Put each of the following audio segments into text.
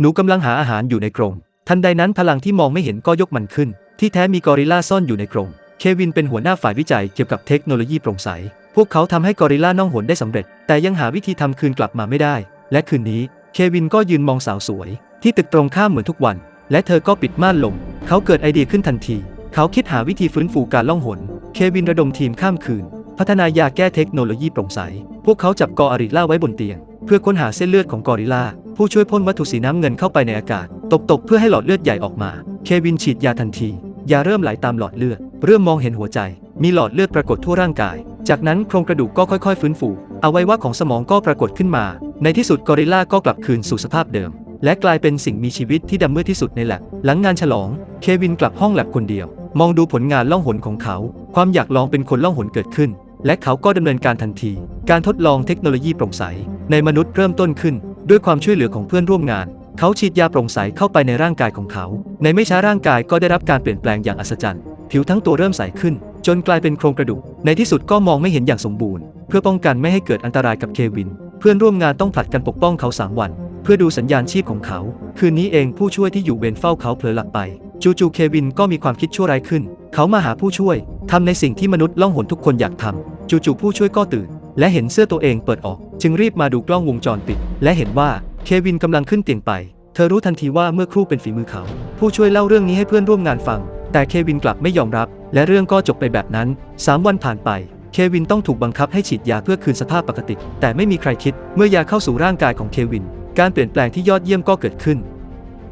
หนูกำลังหาอาหารอยู่ในกรง ทันใดนั้นพลังที่มองไม่เห็นก็ยกมันขึ้น ที่แท้มีกอริลลาซ่อนอยู่ในกรง เควินเป็นหัวหน้าฝ่ายวิจัยเกี่ยวกับเทคโนโลยีโปร่งใส พวกเขาทำให้กอริลลาน่องหนได้สำเร็จ แต่ยังหาวิธีทำคืนกลับมาไม่ได้ และคืนนี้ เควินก็ยืนมองสาวสวย ที่ตึกตรงข้ามเหมือนทุกวัน และเธอก็ปิดม่านลง เขาเกิดไอเดียขึ้นทันที เขาคิดหาวิธีฟื้นฟูการล่องหน เควินระดมทีมข้ามคืน พัฒนายาแก้เทคโนโลยีโปร่งใส พวกเขาจับกออริลลาไว้บนเตียง เพื่อค้นหาเส้นเลือดของกอริลลาผู้ช่วยพ่นวัตถุสีน้ำเงินเข้าไปในอากาศ ตบๆเพื่อให้หลอดเลือดใหญ่ออกมา เควินฉีดยาทันที ยาเริ่มไหลตามหลอดเลือด เริ่มมองเห็นหัวใจ มีหลอดเลือดปรากฏทั่วร่างกาย จากนั้นโครงกระดูกก็ค่อยๆ ฟื้นฟูอวัยวะของสมองก็ปรากฏขึ้นมา ในที่สุดกอริลลาก็กลับคืนสู่สภาพเดิม และกลายเป็นสิ่งมีชีวิตที่ดำมืดที่สุดในแลบหลังงานฉลอง เควินกลับห้องแลบคนเดียว มองดูผลงานล่องหนของเขา ความอยากลองเป็นคนล่องหนเกิดขึ้น และเขาก็ดำเนินการทันที การทดลองเทคโนโลยีโปร่งใส ในมนุษย์เริ่มต้นขึ้น ด้วยความช่วยเหลือของเพื่อนร่วมงาน เขาฉีดยาโปร่งใสเข้าไปในร่างกายของเขา ในไม่ช้าร่างกายก็ได้รับการเปลี่ยนแปลงอย่างอัศจรรย์ ผิวทั้งตัวเริ่มใสขึ้น จนกลายเป็นโครงกระดูก ในที่สุดก็มองไม่เห็นอย่างสมบูรณ์ เพื่อป้องกันไม่ให้เกิดอันตรายกับเควิน เพื่อนร่วมงานต้องผลัดกันปกป้องเขา3วัน เพื่อดูสัญญาณชีพของเขา คืนนี้เองผู้ช่วยที่อยู่เวรเฝ้าเขาเผลอหลับไป จู่ๆเควินก็มีความคิดชั่วร้ายขึ้น เขามาหาผู้ช่วยทำในสิ่งที่มนุษย์ล่องหนทุกคนอยากทำ จู่ๆผู้ช่วยก็ตื่น และเห็นเสื้อตัวเองเปิดออก จึงรีบมาดูกล้องวงจรปิด และเห็นว่าเควินกำลังขึ้นเตียงไป เธอรู้ทันทีว่าเมื่อครู่เป็นฝีมือเขา ผู้ช่วยเล่าเรื่องนี้ให้เพื่อนร่วมงานฟัง แต่เควินกลับไม่ยอมรับ และเรื่องก็จบไปแบบนั้น 3 วันผ่านไปเควินต้องถูกบังคับให้ฉีดยาเพื่อคืนสภาพปกติ แต่ไม่มีใครคิด เมื่อยาเข้าสู่ร่างกายของเควิน การเปลี่ยนแปลงที่ยอดเยี่ยมก็เกิดขึ้น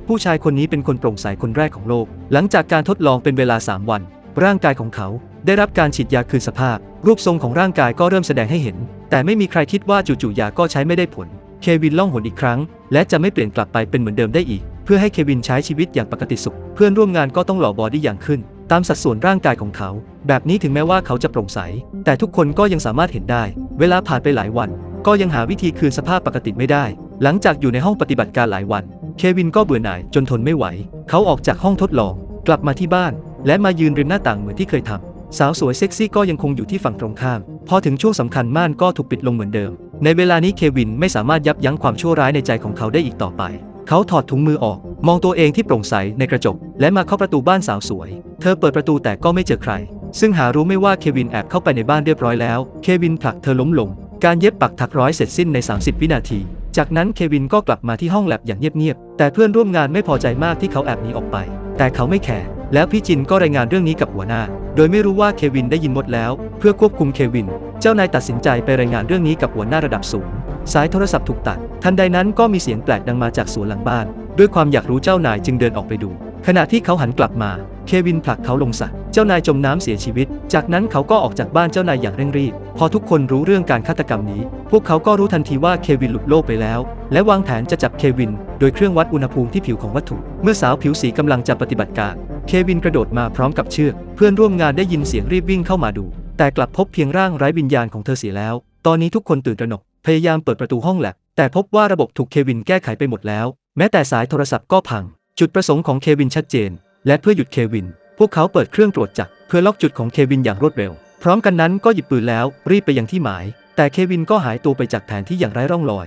ผู้ชายคนนี้เป็นคนโปร่งใสคนแรกของโลก หลังจากการทดลองเป็นเวลา 3 วัน ร่างกายของเขาได้รับการฉีดยาคืนสภาพ รูปทรงของร่างกายก็เริ่มแสดงให้เห็น แต่ไม่มีใครคิดว่าจู่ๆยาก็ใช้ไม่ได้ผล เควินล่องหนอีกครั้ง และจะไม่เปลี่ยนกลับไปเป็นเหมือนเดิมได้อีก เพื่อให้เควินใช้ชีวิตอย่างปกติสุข เพื่อนร่วมงานก็ต้องหล่อบอดี้อย่างขึ้น ตามสัดส่วนร่างกายของเขา แบบนี้ถึงแม้ว่าเขาจะโปร่งใส แต่ทุกคนก็ยังสามารถเห็นได้ เวลาผ่านไปหลายวัน ก็ยังหาวิธีคืนสภาพปกติไม่ได้ หลังจากอยู่ในห้องปฏิบัติการหลายวัน เควินก็เบื่อหน่ายจนทนไม่ไหว เขาออกจากห้องทดลอง กลับมาที่บ้าน และมายืนริมหน้าต่างเหมือนที่เคยทำ สาวสวยเซ็กซี่ก็ยังคงอยู่ที่ฝั่งตรงข้าม พอถึงช่วงสำคัญม่านก็ถูกปิดลงเหมือนเดิม ในเวลานี้เควินไม่สามารถยับยั้งความชั่วร้ายในใจของเขาได้อีกต่อไป เขาถอดถุงมือออก มองตัวเองที่โปร่งใสในกระจก และมาเข้าประตูบ้านสาวสวย เธอเปิดประตูแต่ก็ไม่เจอใคร ซึ่งหารู้ไม่ว่าเควินแอบเข้าไปในบ้านเรียบร้อยแล้ว เควินผลักเธอล้มลง การเย็บปักถักร้อยเสร็จสิ้นใน 30 วินาที จากนั้นเควินก็กลับมาที่ห้องแลบอย่างเงียบๆ แต่เพื่อนร่วมงานไม่พอใจมากที่เขาแอบหนีออกไป แต่เขาไม่แคร์ แล้วพี่จินก็รายงานเรื่องนี้กับหัวหน้า โดยไม่รู้ว่าเควินได้ยินหมดแล้ว เพื่อควบคุมเควิน เจ้านายตัดสินใจไปรายงานเรื่องนี้กับหัวหน้าระดับสูง สายโทรศัพท์ถูกตัด ทันใดนั้นก็มีเสียงแปลกดังมาจากสวนหลังบ้าน ด้วยความอยากรู้เจ้านายจึงเดินออกไปดู ขณะที่เขาหันกลับมา เควินผลักเขาลงสระเจ้านายจมน้ำเสียชีวิต จากนั้นเขาก็ออกจากบ้านเจ้านายอย่างเร่งรีบ พอทุกคนรู้เรื่องการฆาตกรรมนี้ พวกเขาก็รู้ทันทีว่าเควินหลุดโลกไปแล้ว และวางแผนจะจับเควิน โดยเครื่องวัดอุณหภูมิที่ผิวของวัตถุ เมื่อสาวผิวสีกำลังจะปฏิบัติการ เควินกระโดดมาพร้อมกับเชือก เพื่อนร่วมงานได้ยินเสียงรีบวิ่งเข้ามาดู แต่กลับพบเพียงร่างไร้วิญญาณของเธอเสียแล้ว ตอนนี้ทุกคนตื่นตระหนก พยายามเปิดประตูห้องแลบแต่พบว่าระบบถูกเควินแก้ไขไปหมดแล้ว แม้แต่สายโทรศัพท์ก็พัง จุดประสงค์ของเควินชัดเจน และเพื่อหยุดเควิน พวกเขาเปิดเครื่องตรวจจับเพื่อล็อกจุดของเควินอย่างรวดเร็ว พร้อมกันนั้นก็หยิบปืนแล้ว รีบไปยังที่หมาย แต่เควินก็หายตัวไปจากแผนที่อย่างไร้ร่องรอย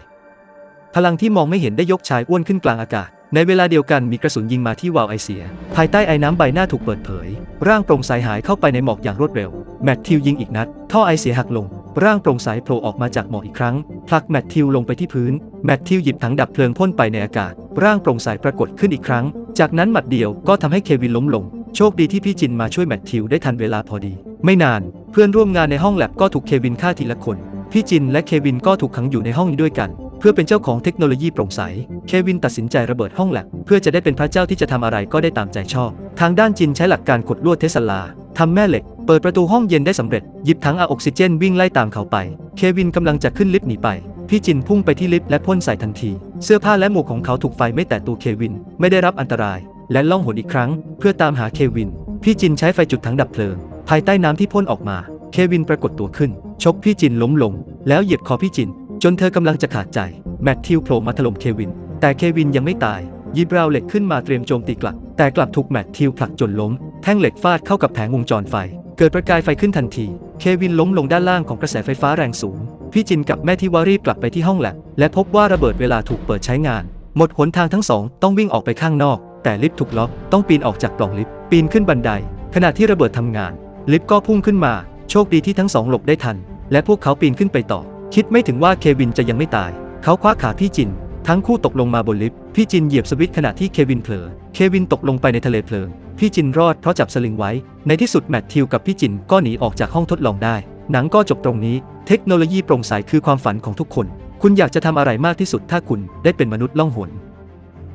พลังที่มองไม่เห็นได้ยกชายอ้วนขึ้นกลางอากาศ ในเวลาเดียวกันมีกระสุนยิงมาที่วาล์วไอเสีย ภายใต้ไอ้น้ำใบหน้าถูกเปิดเผย ร่างโปร่งใสหายเข้าไปในหมอกอย่างรวดเร็ว แมทธิวยิงอีกนัด ท่อไอเสียหักลง ร่างโปร่งใสโผล่ออกมาจากหมอกอีกครั้งผลักแมทธิวลงไปที่พื้น แมทธิวหยิบถังดับเพลิงพ่นไปในอากาศ ร่างโปร่งใสปรากฏขึ้นอีกครั้ง จากนั้นหมัดเดียวก็ทำให้เควินล้มลง โชคดีที่พี่จินมาช่วยแมทธิวได้ทันเวลาพอดี ไม่นาน เพื่อนร่วมงานในห้องแลบก็ถูกเควินฆ่าทีละคน พี่จินและเควินก็ถูกขังอยู่ในห้องนี้ด้วยกัน เพื่อเป็นเจ้าของเทคโนโลยีโปร่งใส เควินตัดสินใจระเบิดห้องแลบเพื่อจะได้เป็นพระเจ้าที่จะทำอะไรก็ได้ตามใจชอบ ทางด้านจินใช้หลักการขดลวดเทสลาทำแม่เหล็ก เปิดประตูห้องเย็นได้สำเร็จ หยิบถังอาออกซิเจนวิ่งไล่ตามเขาไป เควินกำลังจะขึ้นลิฟต์หนีไป พี่จินพุ่งไปที่ลิฟต์และพ่นใส่ทันที เสื้อผ้าและหมวกของเขาถูกไฟไม่แต่ตัวเควิน ไม่ได้รับอันตราย และล่องหนอีกครั้ง เพื่อตามหาเควิน พี่จินใช้ไฟจุดถังดับเพลิง ภายใต้น้ำที่พ่นออกมา เควินปรากฏตัวขึ้น ชกพี่จินล้มลง แล้วเหยียบคอพี่จิน จนเธอกำลังจะขาดใจ แมทธิวโผล่มาถล่มเควิน แต่เควินยังไม่ตายยิบราวเหล็กขึ้นมาเตรียมโจมตีกลับ แต่กลับถูกแมทธิวผลักจนล้ม แท่งเหล็กฟาดเข้ากับแผงวงจรไฟ เกิดประกายไฟขึ้นทันที เควินล้มลงด้านล่างของกระแสไฟฟ้าแรงสูง พี่จินกับแม่ที่วารีบกลับไปที่ห้องแลบและพบว่าระเบิดเวลาถูกเปิดใช้งาน หมดหนทางทั้งสองต้องวิ่งออกไปข้างนอก แต่ลิฟต์ถูกล็อกต้องปีนออกจากปล่องลิฟต์ปีนขึ้นบันได ขณะที่ระเบิดทำงาน ลิฟต์ก็พุ่งขึ้นมา โชคดีที่ทั้งสองหลบได้ทัน และพวกเขาปีนขึ้นไปต่อ คิดไม่ถึงว่าเควินจะยังไม่ตาย เขาคว้าขาพี่จิน ทั้งคู่ตกลงมาบนลิฟต์พี่จินเหยียบสวิตช์ขณะที่เควินเผลอ เควินตกลงไปในทะเลเพลิง พี่จินรอดเพราะจับสลิงไว้ ในที่สุดแมทธิวกับพี่จินก็หนีออกจากห้องทดลองได้ หนังก็จบตรงนี้ เทคโนโลยีโปร่งใสคือความฝันของทุกคน คุณอยากจะทำอะไรมากที่สุดถ้าคุณได้เป็นมนุษย์ล่องหน